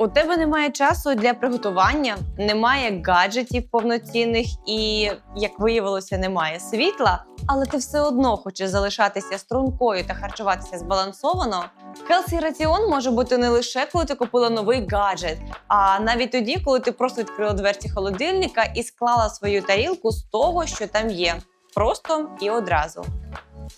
У тебе немає часу для приготування, немає гаджетів повноцінних і, як виявилося, немає світла, але ти все одно хочеш залишатися стрункою та харчуватися збалансовано. Healthy раціон може бути не лише коли ти купила новий гаджет, а навіть тоді, коли ти просто відкрила дверці холодильника і склала свою тарілку з того, що там є, просто і одразу.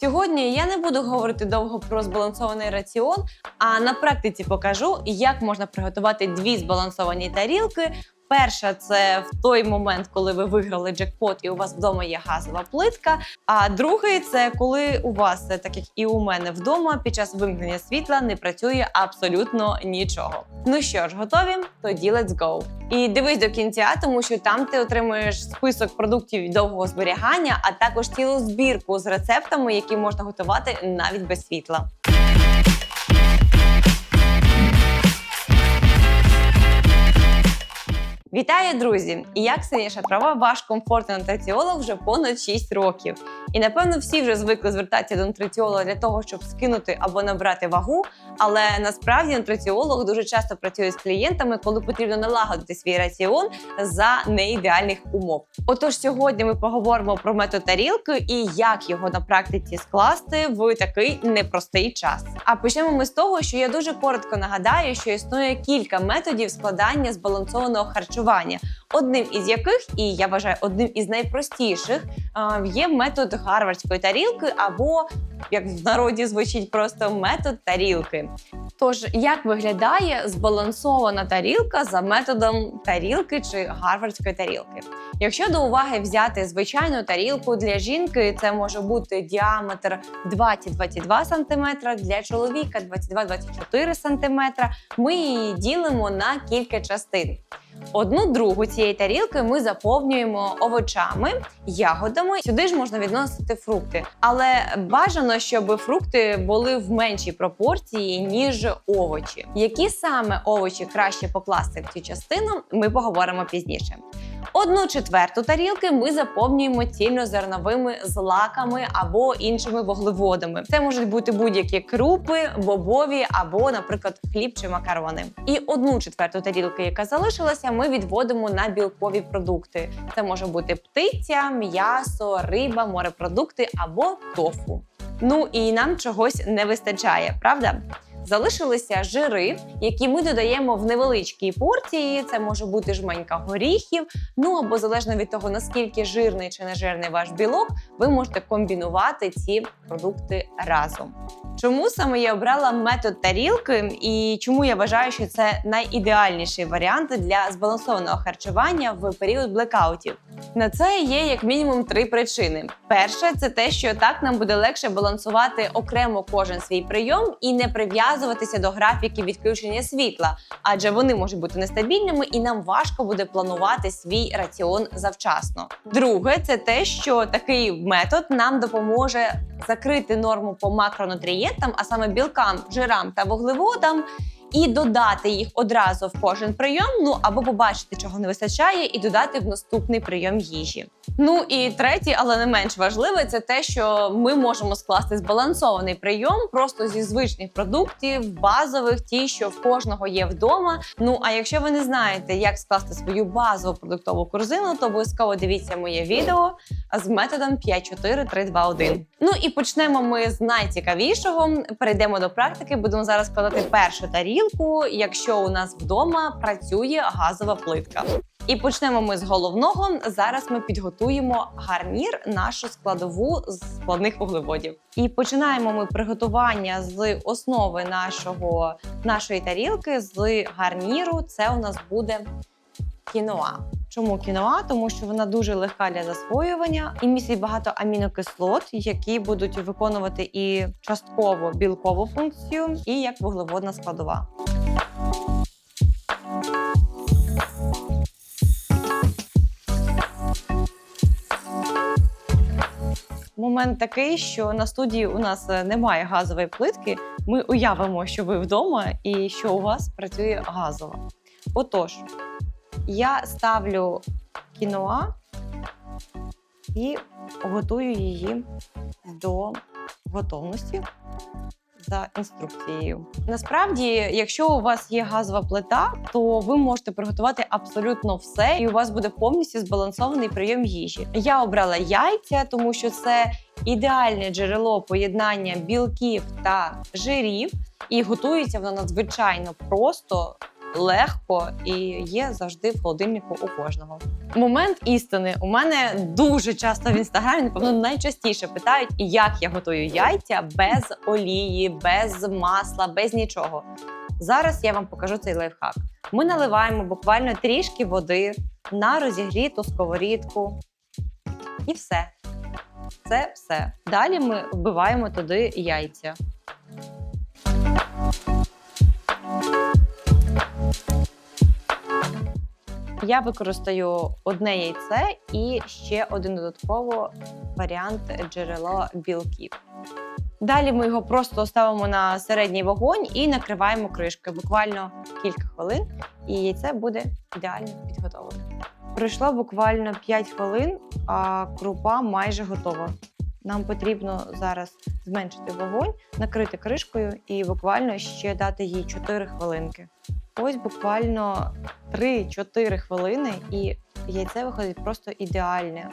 Сьогодні я не буду говорити довго про збалансований раціон, а на практиці покажу, як можна приготувати дві збалансовані тарілки. Перша це в той момент, коли ви виграли джекпот і у вас вдома є газова плитка. А другий це коли у вас, так як і у мене вдома, під час вимкнення світла не працює абсолютно нічого. Ну що ж, готові? Тоді let's go! І дивись до кінця, тому що там ти отримуєш список продуктів довгого зберігання, а також цілу збірку з рецептами, які можна готувати навіть без світла. Вітаю, друзі! І як Ксенія Шатрова, ваш комфортний нутриціолог вже понад 6 років. І напевно всі вже звикли звертатися до нутриціолога для того, щоб скинути або набрати вагу. Але насправді нутриціолог дуже часто працює з клієнтами, коли потрібно налагодити свій раціон за неідеальних умов. Отож, сьогодні ми поговоримо про метод тарілки і як його на практиці скласти в такий непростий час. А почнемо ми з того, що я дуже коротко нагадаю, що існує кілька методів складання збалансованого харчування. Одним із яких, і я вважаю, одним із найпростіших є метод гарвардської тарілки, або як в народі звучить просто метод тарілки. Тож, як виглядає збалансована тарілка за методом тарілки чи гарвардської тарілки? Якщо до уваги взяти звичайну тарілку для жінки, це може бути діаметр 20-22 см, для чоловіка 22-24 см, Ми її ділимо на кілька частин. Одну другу цієї тарілки ми заповнюємо овочами, ягодами. Сюди ж можна відносити фрукти, але бажано, щоб фрукти були в меншій пропорції ніж овочі. Які саме овочі краще покласти в цю частину, ми поговоримо пізніше. Одну четверту тарілки ми заповнюємо цільнозерновими злаками або іншими вуглеводами. Це можуть бути будь-які крупи, бобові або, наприклад, хліб чи макарони. І одну четверту тарілки, яка залишилася, ми відводимо на білкові продукти. Це може бути птиця, м'ясо, риба, морепродукти або тофу. Ну і нам чогось не вистачає, правда? Залишилися жири, які ми додаємо в невеличкій порції. Це може бути жменька горіхів. Ну або залежно від того, наскільки жирний чи нежирний ваш білок, ви можете комбінувати ці продукти разом. Чому саме я обрала метод тарілки і чому я вважаю, що це найідеальніший варіант для збалансованого харчування в період блекаутів? На це є як мінімум три причини. Перше, це те, що так нам буде легше балансувати окремо кожен свій прийом і не прив'язуватися до графіків відключення світла, адже вони можуть бути нестабільними, і нам важко буде планувати свій раціон завчасно. Друге, це те, що такий метод нам допоможе закрити норму по макронутрієнтам, а саме білкам, жирам та вуглеводам і додати їх одразу в кожен прийом, ну або побачити, чого не вистачає, і додати в наступний прийом їжі. Ну і третє, але не менш важливе, це те, що ми можемо скласти збалансований прийом просто зі звичних продуктів, базових, ті, що в кожного є вдома. Ну а якщо ви не знаєте, як скласти свою базову продуктову корзину, то обов'язково дивіться моє відео з методом 5-4-3-2-1. Ну і почнемо ми з найцікавішого. Перейдемо до практики. Будемо зараз складати першу тарілку, якщо у нас вдома працює газова плитка. І почнемо ми з головного. Зараз ми підготуємо гарнір, нашу складову з складних вуглеводів. І починаємо ми приготування з основи нашого нашої тарілки з гарніру. Це у нас буде кіноа. Чому кіноа? Тому що вона дуже легка для засвоювання і містить багато амінокислот, які будуть виконувати і частково білкову функцію, і як вуглеводна складова. Момент такий, що на студії у нас е, немає газової плитки. Ми уявимо, що ви вдома і що у вас працює газова. Отож, я ставлю кіноа і готую її до готовності. за інструкцією. Насправді, якщо у вас є газова плита, то ви можете приготувати абсолютно все, і у вас буде повністю збалансований прийом їжі. Я обрала яйця, тому що це ідеальне джерело поєднання білків та жирів, і готується воно надзвичайно просто. Легко і є завжди в холодильнику у кожного. Момент істини у мене дуже часто в інстаграмі, напевно, найчастіше питають, як я готую яйця без олії, без масла, без нічого. Зараз я вам покажу цей лайфхак. Ми наливаємо буквально трішки води на розігріту сковорідку. І все. Це все. Далі ми вбиваємо туди яйця. Я використаю одне яйце і ще один додатково варіант джерело білків. Далі ми його просто ставимо на середній вогонь і накриваємо кришкою буквально кілька хвилин, і яйце буде ідеально підготовлене. Пройшло буквально 5 хвилин, а крупа майже готова. Нам потрібно зараз зменшити вогонь, накрити кришкою і буквально ще дати їй 4 хвилинки. Ось буквально 3-4 хвилини, і яйце виходить просто ідеальне.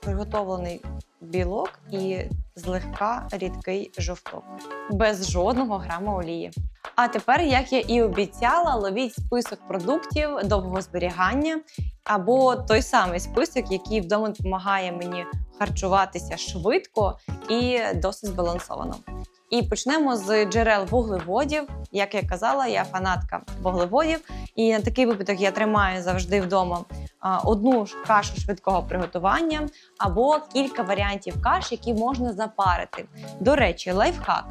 Приготовлений білок і злегка рідкий жовток, без жодного грама олії. А тепер, як я і обіцяла, ловіть список продуктів довгого зберігання або той самий список, який вдома допомагає мені харчуватися швидко і досить збалансовано. І почнемо з джерел вуглеводів. Як я казала, я фанатка вуглеводів, і на такий випадок я тримаю завжди вдома одну кашу швидкого приготування або кілька варіантів каш, які можна запарити. До речі, лайфхак.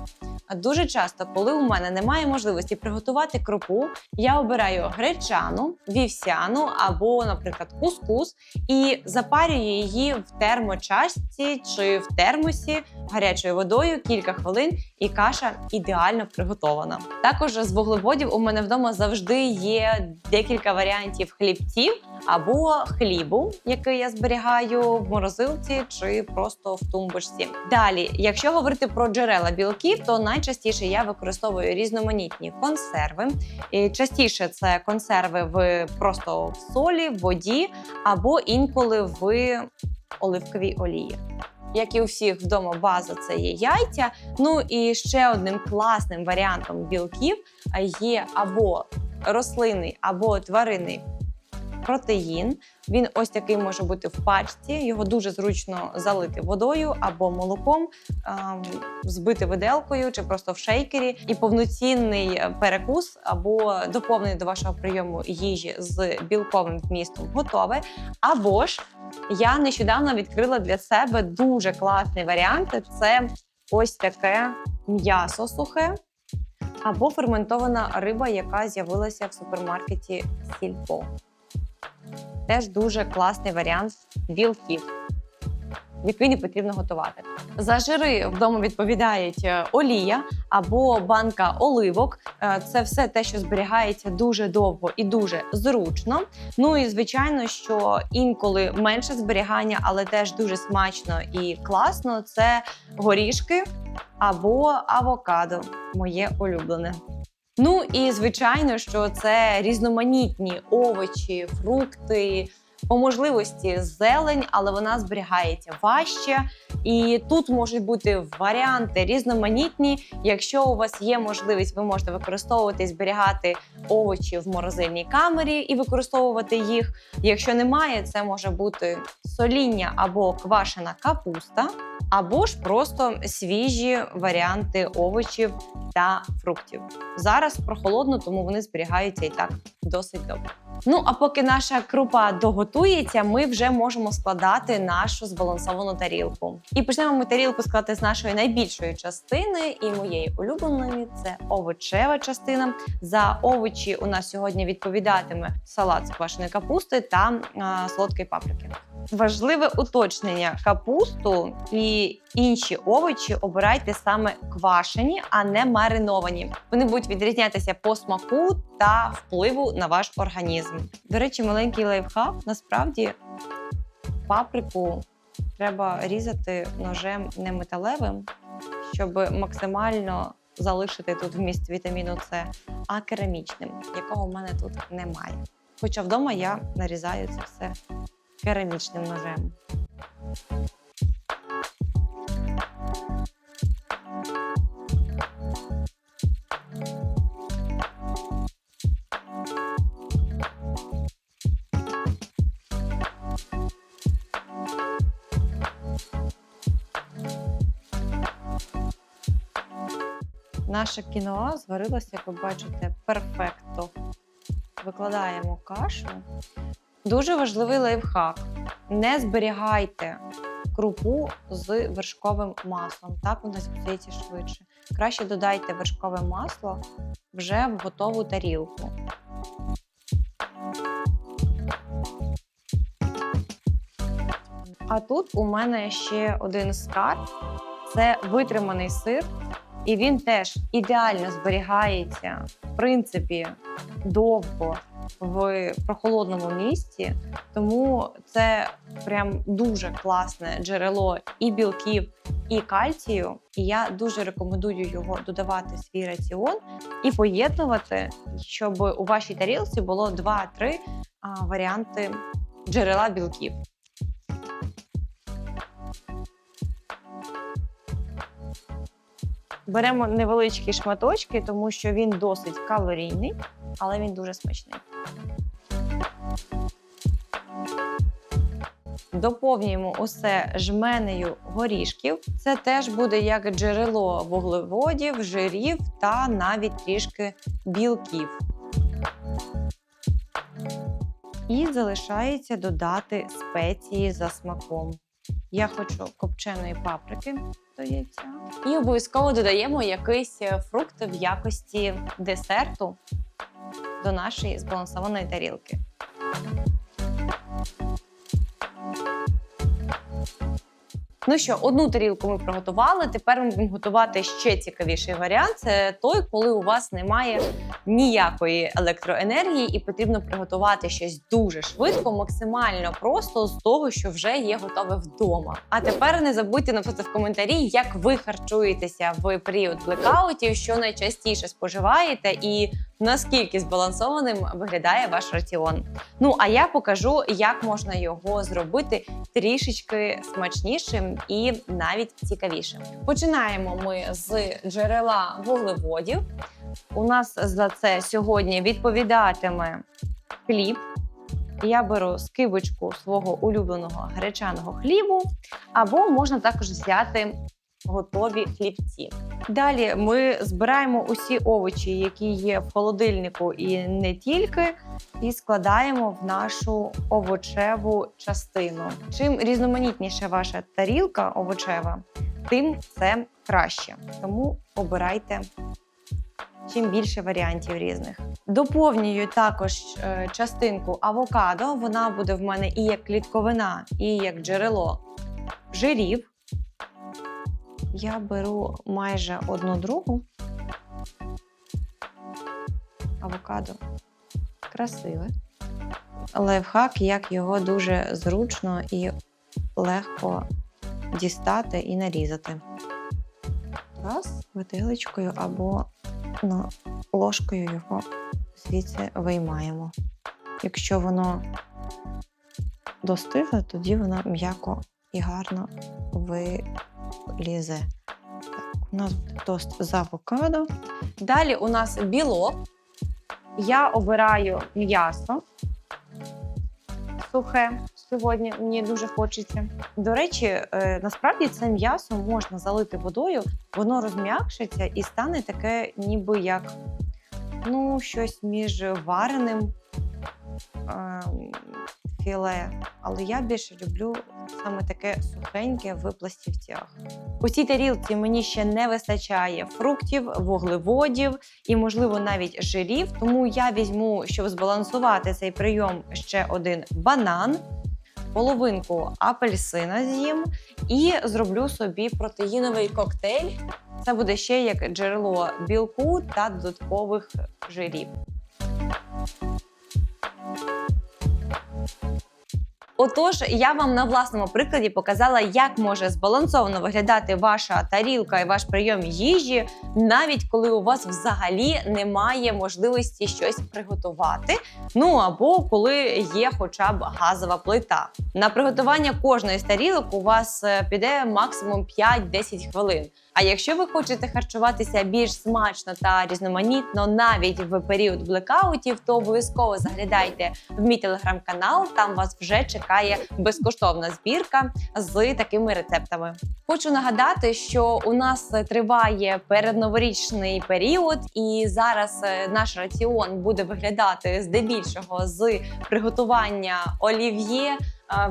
Дуже часто, коли у мене немає можливості приготувати крупу, я обираю гречану, вівсяну або, наприклад, кускус і запарюю її в термочашці чи в термосі гарячою водою кілька хвилин, і каша ідеально приготована. Також з вуглеводів у мене вдома завжди є декілька варіантів хлібців або хлібу, який я зберігаю в морозилці чи просто в тумбочці. Далі, якщо говорити про джерела білків, то найчастіше я використовую різноманітні консерви. І частіше це консерви в просто в солі, в воді або інколи в оливковій олії. Як і у всіх вдома база це є яйця. Ну і ще одним класним варіантом білків є або рослинний, або тваринний протеїн. Він ось такий може бути в пачці. Його дуже зручно залити водою або молоком, ем, збити виделкою чи просто в шейкері. І повноцінний перекус або доповнення до вашого прийому їжі з білковим вмістом готове. Або ж я нещодавно відкрила для себе дуже класний варіант. Це ось таке м'ясо сухе. Або ферментована риба, яка з'явилася в супермаркеті Сільпо. Теж дуже класний варіант білків, який не потрібно готувати. За жири вдома відповідають е, олія або банка оливок. Е, Це все те, що зберігається дуже довго і дуже зручно. Ну і звичайно, що інколи менше зберігання, але теж дуже смачно і класно. Це горішки або авокадо, моє улюблене. Ну і звичайно, що це різноманітні овочі, фрукти, по можливості зелень, але вона зберігається важче. І тут можуть бути варіанти різноманітні. Якщо у вас є можливість, ви можете використовувати зберігати овочі в морозильній камері і використовувати їх. Якщо немає, це може бути соління або квашена капуста, або ж просто свіжі варіанти овочів та фруктів. Зараз прохолодно, тому вони зберігаються і так досить добре. Ну а поки наша крупа доготується, ми вже можемо складати нашу збалансовану тарілку. І почнемо ми тарілку складати з нашої найбільшої частини і моєї улюбленої це овочева частина. За овочі у нас сьогодні відповідатиме салат з квашеної капусти та а, солодкої паприки. Важливе уточнення: капусту і інші овочі обирайте саме квашені, а не мариновані. Вони будуть відрізнятися по смаку та впливу на ваш організм. До речі, маленький лайфхак насправді паприку треба різати ножем не металевим, щоб максимально залишити тут вміст вітаміну С, а керамічним, якого в мене тут немає. Хоча вдома я нарізаю це все керамічним ножем. Наше кіноа зварилося, як ви бачите, перфекто. Викладаємо кашу. Дуже важливий лайфхак. Не зберігайте крупу з вершковим маслом. Так вона зіпсується швидше. Краще додайте вершкове масло вже в готову тарілку. А тут у мене ще один скарб це витриманий сир, і він теж ідеально зберігається, в принципі, довго в прохолодному місці. Тому це прям дуже класне джерело і білків, і кальцію. І я дуже рекомендую його додавати в свій раціон і поєднувати, щоб у вашій тарілці було 2-3 а, варіанти джерела білків. Беремо невеличкі шматочки, тому що він досить калорійний, але він дуже смачний. Доповнюємо усе жменею горішків. Це теж буде як джерело вуглеводів, жирів та навіть трішки білків. І залишається додати спеції за смаком. Я хочу копченої паприки до яйця. І обов'язково додаємо якийсь фрукт в якості десерту до нашої збалансованої тарілки. Ну що, одну тарілку ми приготували. Тепер ми будемо готувати ще цікавіший варіант. Це той, коли у вас немає ніякої електроенергії, і потрібно приготувати щось дуже швидко, максимально просто з того, що вже є готове вдома. А тепер не забудьте написати в коментарі, як ви харчуєтеся в період блекаутів, що найчастіше споживаєте, і наскільки збалансованим виглядає ваш раціон. Ну а я покажу, як можна його зробити трішечки смачнішим і навіть цікавішим. Починаємо ми з джерела вуглеводів. У нас за це сьогодні відповідатиме хліб. Я беру скибочку свого улюбленого гречаного хлібу, або можна також взяти готові хлібці. Далі ми збираємо усі овочі, які є в холодильнику, і не тільки, і складаємо в нашу овочеву частину. Чим різноманітніша ваша тарілка овочева, тим це краще. Тому обирайте чим більше варіантів різних. Доповнюю також е, частинку авокадо. Вона буде в мене і як клітковина, і як джерело жирів. Я беру майже одну другу. Авокадо красиве. Лайфхак, як його дуже зручно і легко дістати і нарізати. Раз, виделечкою або ну, ложкою його звідси виймаємо. Якщо воно достигле, тоді воно м'яко і гарно вилізе. Так, у нас буде тост з авокадо. Далі у нас білок. Я обираю м'ясо сухе. Сьогодні мені дуже хочеться. До речі, е, насправді це м'ясо можна залити водою, воно розм'якшиться і стане таке, ніби як ну, щось між вареним е, філе. Але я більше люблю саме таке сухеньке в пластівцях. У цій тарілці мені ще не вистачає фруктів, вуглеводів і, можливо, навіть жирів. Тому я візьму, щоб збалансувати цей прийом, ще один банан, половинку апельсина з'їм і зроблю собі протеїновий коктейль. Це буде ще як джерело білку та додаткових жирів. Отож, я вам на власному прикладі показала, як може збалансовано виглядати ваша тарілка і ваш прийом їжі, навіть коли у вас взагалі немає можливості щось приготувати. Ну або коли є хоча б газова плита. На приготування кожної з тарілок у вас е, піде максимум 5-10 хвилин. А якщо ви хочете харчуватися більш смачно та різноманітно навіть в період блекаутів, то обов'язково заглядайте в мій телеграм-канал. Там вас вже чекає безкоштовна збірка з такими рецептами. Хочу нагадати, що у нас триває передноворічний період, і зараз е, наш раціон буде виглядати здебільшого з приготування олів'є.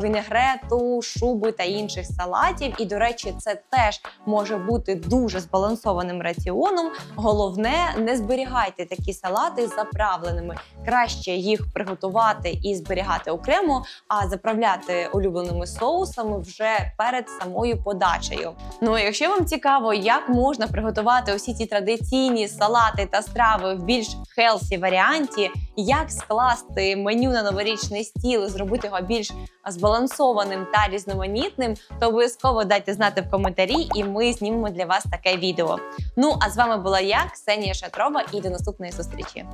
Вінегрету, шуби та інших салатів. І, до речі, це теж може бути дуже збалансованим раціоном. Головне, не зберігайте такі салати заправленими. Краще їх приготувати і зберігати окремо, а заправляти улюбленими соусами вже перед самою подачею. Ну, якщо вам цікаво, як можна приготувати усі ці традиційні салати та страви в більш хелсі варіанті, як скласти меню на новорічний стіл, і зробити його більш збалансованим та різноманітним, то обов'язково дайте знати в коментарі, і ми знімемо для вас таке відео. Ну а з вами була я, Ксенія Шатрова, і до наступної зустрічі.